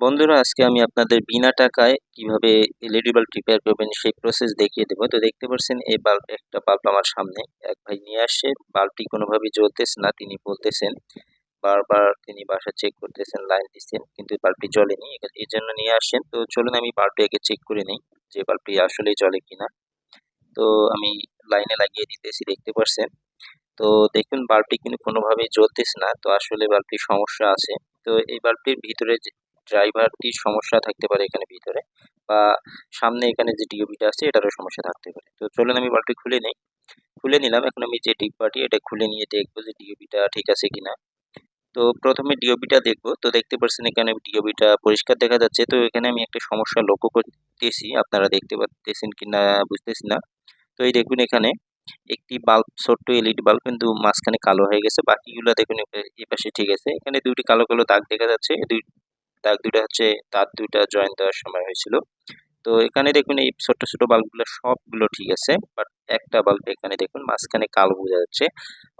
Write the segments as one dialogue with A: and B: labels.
A: বন্ধুরা, আজকে আমি আপনাদের বিনা টাকায় কীভাবে এলইডি বাল্ব রিপেয়ার করবেন সেই প্রসেস দেখিয়ে দেবো। তো দেখতে পাচ্ছেন, এই বাল্ব একটা বাল্ব আমার সামনে। এক ভাই নিয়ে আসছে। বাল্বটি কোনোভাবেই জ্বলতেছে না, তিনি বলতেছেন। বারবার তিনি বাসা চেক করতেছেন লাইন দিচ্ছেন, কিন্তু বাল্বটি জ্বলেনি। এই জন্য নিয়ে আসছেন। তো চলুন আমি বাল্বটি আগে চেক করে নিই যে বাল্বটি আসলেই জ্বলে কিনা। তো আমি লাইনে লাগিয়ে দিতেছি, দেখতে পাচ্ছেন। তো দেখুন, বাল্বটি কিন্তু কোনোভাবেই জ্বলতেছে না। তো আসলে বাল্বটির সমস্যা আছে। তো এই বাল্বটির ভিতরে ড্রাইভারটির সমস্যা থাকতে পারে এখানে ভিতরে বা সামনে এখানে যে ডিওবিটা আছে এটারও সমস্যা থাকতে পারে। তো চলুন আমি বাল্বটি খুলে নেই। খুলে নিলাম, এখন আমি যে ডিব্বাটি এটা খুলে নিয়ে দেখব যে ডিওবিটা ঠিক আছে কিনা। তো প্রথমে ডিওবিটা দেখব। তো দেখতে পাচ্ছেন এখানে ডিওবিটা পরিষ্কার দেখা যাচ্ছে। তো এখানে আমি একটা সমস্যা লক্ষ্য করতেছি। আপনারা দেখতে পাচ্ছেন কিনা, বুঝতেছি না। তো এই দেখুন এখানে একটি বাল্ব, ছোট্ট এলইডি বাল্ব কিন্তু মাঝখানে কালো হয়ে গেছে। বাকিগুলো দেখুন এই পাশে ঠিক আছে। এখানে দুইটি কালো কালো দাগ দেখা যাচ্ছে। দুই দাগ দুটা হচ্ছে তার দুটা জয়েন দেওয়ার সময় হয়েছিল। তো এখানে দেখুন এই ছোট ছোট বাল্বগুলো সবগুলো ঠিক আছে বাট একটা বাল্ব এখানে দেখুন মাঝখানে কালো বোঝা যাচ্ছে।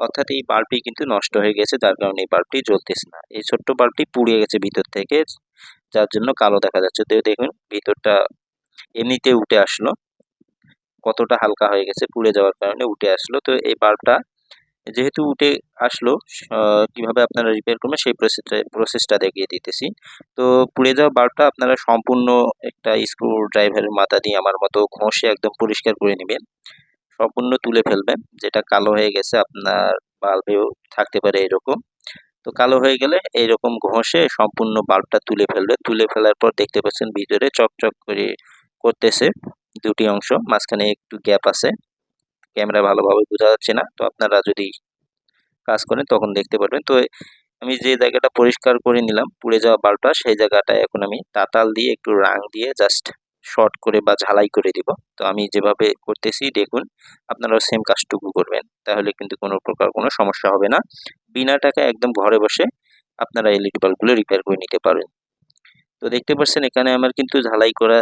A: অর্থাৎ এই বাল্বটি কিন্তু নষ্ট হয়ে গেছে, যার কারণে এই বাল্বটি জ্বলতেছে না। এই ছোট্ট বাল্বটি পুড়িয়ে গেছে ভিতর থেকে, যার জন্য কালো দেখা যাচ্ছে। তো দেখুন ভিতরটা এমনিতে উঠে আসলো, কতটা হালকা হয়ে গেছে, পুড়ে যাওয়ার কারণে উঠে আসলো। তো এই বাল্বটা যেহেতু উঠে আসলো কীভাবে আপনারা রিপেয়ার করবেন সেই প্রসেসটা প্রসেসটা দেখিয়ে দিতেছি। তো পুড়ে যাওয়া বাল্বটা আপনারা সম্পূর্ণ একটা স্ক্রু ড্রাইভারের মাথা দিয়ে আমার মতো ঘষে একদম পরিষ্কার করে নেবেন। সম্পূর্ণ তুলে ফেলবেন, যেটা কালো হয়ে গেছে আপনার বাল্বেও থাকতে পারে এরকম। তো কালো হয়ে গেলে এইরকম ঘষে সম্পূর্ণ বাল্বটা তুলে ফেলবে তুলে ফেলার পর দেখতে পাচ্ছেন ভিতরে চকচক করে করতেছে দুটি অংশ, মাঝখানে একটু গ্যাপ আছে। ক্যামেরা ভালোভাবে বোঝা যাচ্ছে না। তো আপনারা যদি কাজ করেন তখন দেখতে পারবেন। তো আমি যে জায়গাটা পরিষ্কার করে নিলাম, পুড়ে যাওয়া বাল্বটা সেই জায়গাটা এখন আমি তাতাল দিয়ে একটু রাং দিয়ে জাস্ট শর্ট করে বা ঝালাই করে দিব। তো আমি যেভাবে করতেছি, দেখুন, আপনারাও সেম কাজটুকু করবেন। তাহলে কিন্তু কোনো প্রকার কোনো সমস্যা হবে না। বিনা টাকা একদম ঘরে বসে আপনারা এলইডি বাল্বগুলো রিপেয়ার করে নিতে পারেন তো দেখতে পাচ্ছেন, এখানে আমার কিন্তু ঝালাই করা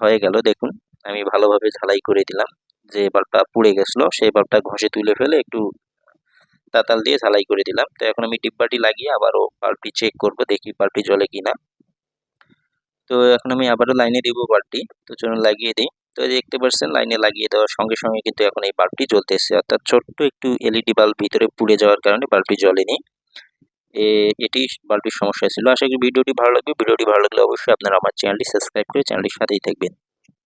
A: হয়ে গেল। দেখুন, আমি ভালোভাবে ঝালাই করে দিলাম। যে বাল্বটা পুড়ে গেছিল, সেই বাল্বটা ঘষে তুলে ফেলে একটু তাতাল দিয়ে ঝালাই করে দিলাম। তো এখন আমি ডিব্বাটি লাগিয়ে আবারও বাল্বটি চেক করব, দেখি বাল্বটি জ্বলে কিনা। তো এখন আমি আবারও লাইনে দিব বাল্বটি। তো চলুন লাগিয়ে দিই। তো দেখতে পাচ্ছেন, লাইনে লাগিয়ে দেওয়ার সঙ্গে সঙ্গে কিন্তু এখন এই বাল্বটি জ্বলতেছে। অর্থাৎ ছোট্ট একটু এলইডি বাল্ব ভিতরে পুড়ে যাওয়ার কারণে বাল্বটি জ্বলেনি। এটি বাল্বটির সমস্যা ছিল। আশা করি ভিডিওটি ভালো লাগবে। ভিডিওটি ভালো লাগলে অবশ্যই আপনারা আমার চ্যানেলটি সাবস্ক্রাইব করে চ্যানেলটির সাথেই থাকবেন।